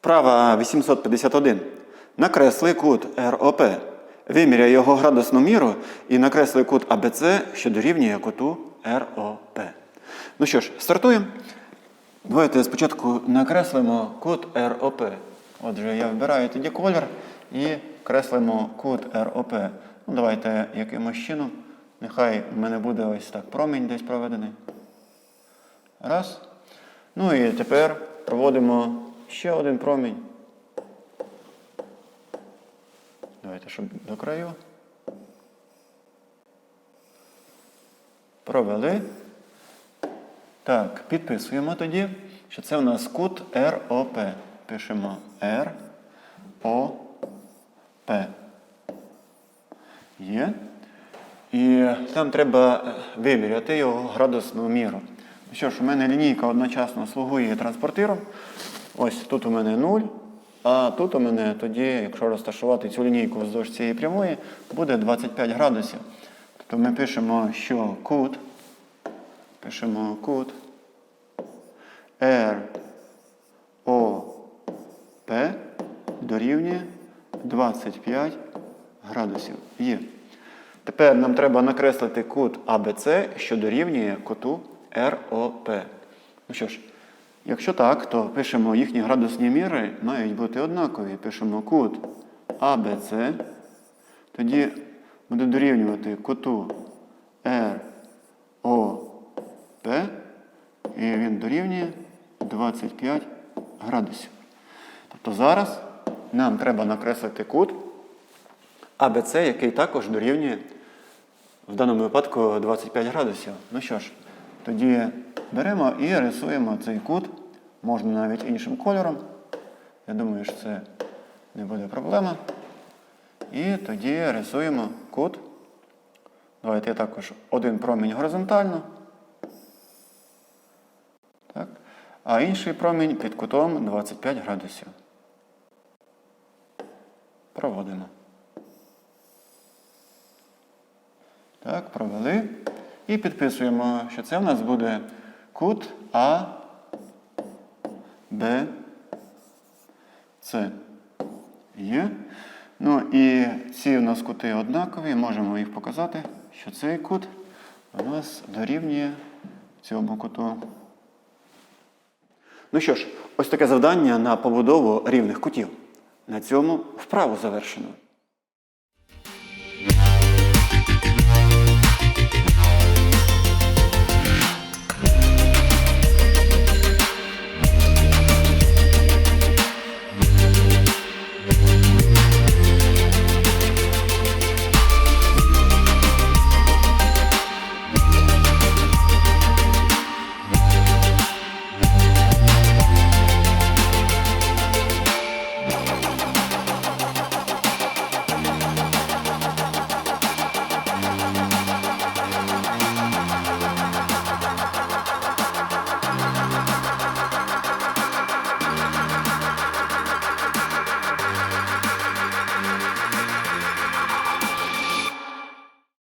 Вправа 851. Накресли кут РОП. Виміряй його градусну міру і накресли кут АБЦ, що дорівнює куту РОП. Ну що ж, стартуємо. Давайте спочатку накреслимо кут РОП. Отже, я вибираю тоді колір і креслимо кут РОП. Ну, давайте якимось чином. Нехай в мене буде ось так промінь десь проведений. Раз. Ну і тепер проводимо ще один промінь. Давайте, щоб до краю. Провели. Так, підписуємо тоді, що це у нас кут РОП. Пишемо Р О П. Є. І там треба е, виміряти його градусну міру. Що ж, у мене лінійка одночасно слугує транспортиром. Ось тут у мене 0, а тут у мене тоді, якщо розташувати цю лінійку вздовж цієї прямої, буде 25 градусів. Тобто ми пишемо, що кут, пишемо кут P дорівнює 25 градусів. Є. Тепер нам треба накреслити кут АБЦ, що дорівнює куту РОП. Ну що ж, якщо так, то пишемо їхні градусні міри мають бути однакові. Пишемо кут АБЦ, тоді буде дорівнювати куту РОП, і він дорівнює 25 градусів. Тобто зараз нам треба накреслити кут АБЦ, який також дорівнює в даному випадку 25 градусів. Ну що ж, тоді беремо і рисуємо цей кут. Можна навіть іншим кольором. Я думаю, що це не буде проблема. І тоді рисуємо кут. Давайте також один промінь горизонтально. Так. А інший промінь під кутом 25 градусів. Проводимо. Так, провели. І підписуємо, що це в нас буде кут А, Б, С. Є. Ну і ці у нас кути однакові, можемо їх показати, що цей кут у нас дорівнює цьому куту. Ну що ж, ось таке завдання на побудову рівних кутів. На цьому вправу завершено.